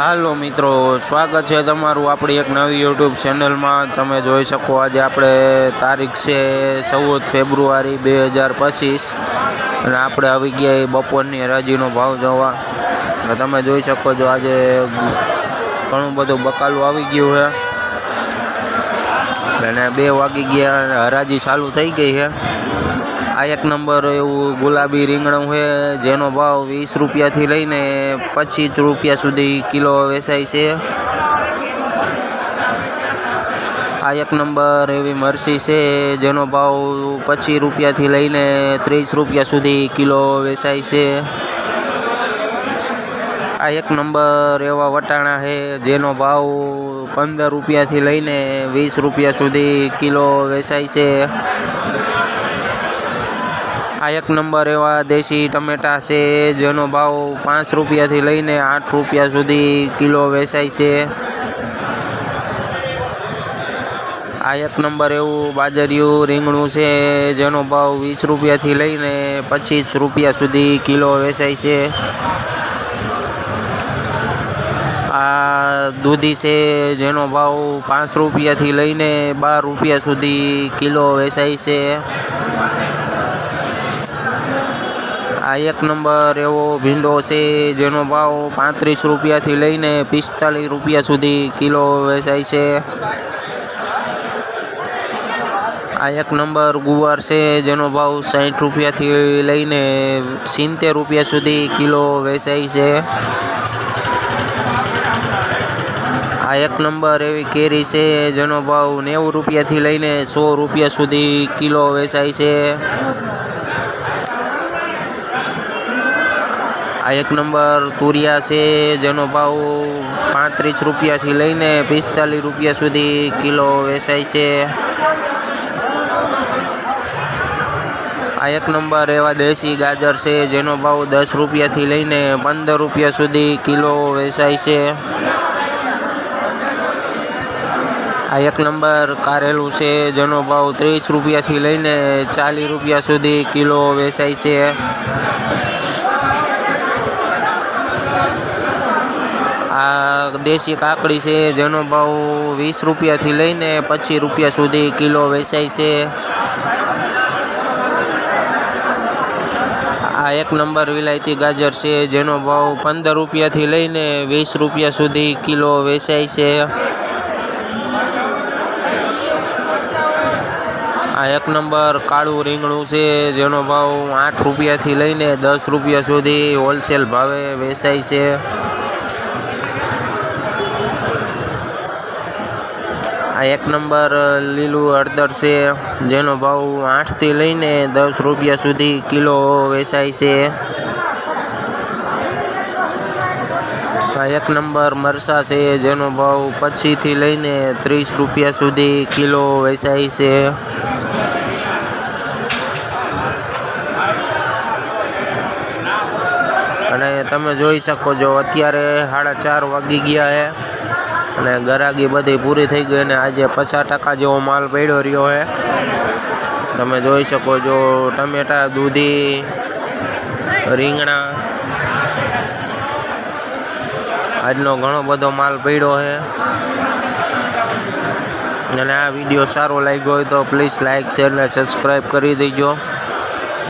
હાલો મિત્રો, સ્વાગત છે તમારું આપણી એક નવી યુટ્યુબ ચેનલમાં તમે જોઈ શકો આજે આપણે તારીખ છે ચૌદ ફેબ્રુઆરી બે હજાર પચીસ. અને આપણે આવી ગયા બપોરની હરાજીનો ભાવ જોવા. તમે જોઈ શકો છો આજે ઘણું બધું બકાલું આવી ગયું છે. અને બે વાગી ગયા અને હરાજી ચાલુ થઈ ગઈ છે. આ એક નંબર એવું ગુલાબી રીંગણું છે, જેનો ભાવ વીસ રૂપિયાથી લઈને પચીસ રૂપિયા સુધી કિલો વેચાય છે. આ એક નંબર એવી મરસી છે, જેનો ભાવ પચીસ રૂપિયાથી લઈને ત્રીસ રૂપિયા સુધી કિલો વેચાય છે. આ એક નંબર એવા વટાણા છે, જેનો ભાવ પંદર રૂપિયાથી લઈને વીસ રૂપિયા સુધી કિલો વેચાય છે. આ એક નંબર એવા દેશી ટમેટા છે, જેનો ભાવ પાંચ રૂપિયાથી લઈને આઠ રૂપિયા સુધી કિલો વેચાય છે. આ એક નંબર એવું બાજરિયું રીંગણું છે, જેનો ભાવ વીસ રૂપિયાથી લઈને પચીસ રૂપિયા સુધી કિલો વેચાય છે. આ દૂધી છે, જેનો ભાવ પાંચ રૂપિયાથી લઈને બાર રૂપિયા સુધી કિલો વેચાય છે. આ એક નંબર એવો ભીંડો છે જેનો ભાવ પાંત્રીસ રૂપિયાથી લઈને પિસ્તાલીસ રૂપિયા સુધી કિલો વેચાય છે. આ એક નંબર ગુવાર છે જેનો ભાવ સાઠ રૂપિયાથી લઈને સિત્તેર રૂપિયા સુધી કિલો વેચાય છે. આ એક નંબર એવી કેરી છે જેનો ભાવ નેવું રૂપિયાથી લઈને સો રૂપિયા સુધી કિલો વેચાય છે. આ એક નંબર તુરિયા છે, જેનો ભાવ પાંત્રીસ રૂપિયાથી લઈને પિસ્તાલીસ રૂપિયા સુધી કિલો વેચાય છે. આ એક નંબર એવા દેશી ગાજર છે, જેનો ભાવ દસ રૂપિયાથી લઈને પંદર રૂપિયા સુધી કિલો વેચાય છે. આ એક નંબર કારેલું છે, જેનો ભાવ ત્રીસ રૂપિયાથી લઈને ચાલીસ રૂપિયા સુધી કિલો વેચાય છે. દેશી કાકડી છે, જેનો ભાવ વીસ રૂપિયાથી લઈને પચીસ રૂપિયા સુધી કિલો વેચાય છે. આ એક નંબર વિલાયતી ગાજર છે, જેનો ભાવ પંદર રૂપિયાથી લઈને વીસ રૂપિયા સુધી કિલો વેચાય છે. આ એક નંબર કાળું રીંગણું છે, જેનો ભાવ આઠ રૂપિયાથી લઈને દસ રૂપિયા સુધી હોલસેલ ભાવે વેચાય છે. આ એક નંબર લીલું હળદર છે, જેનો ભાવ આઠથી લઈને દસ રૂપિયા સુધી કિલો વેચાય છે. આ એક નંબર મરસા છે, જેનો ભાવ પચીસથી લઈને ત્રીસ રૂપિયા સુધી કિલો વેચાય છે. અને તમે જોઈ શકો છો, અત્યારે સાડા ચાર વાગી ગયા છે અને ગરાગી બધી પૂરી થઈ ગઈ અને આજે પચાસ ટકા જેવો માલ પડ્યો રહ્યો છે. તમે જોઈ શકો છો, ટમેટા, દૂધી, રીંગણા. આજનો ઘણો બધો માલ પડ્યો છે. અને આ વીડિયો સારો લાગ્યો હોય તો પ્લીઝ લાઇક શેર ને સબસ્ક્રાઈબ કરી દેજો.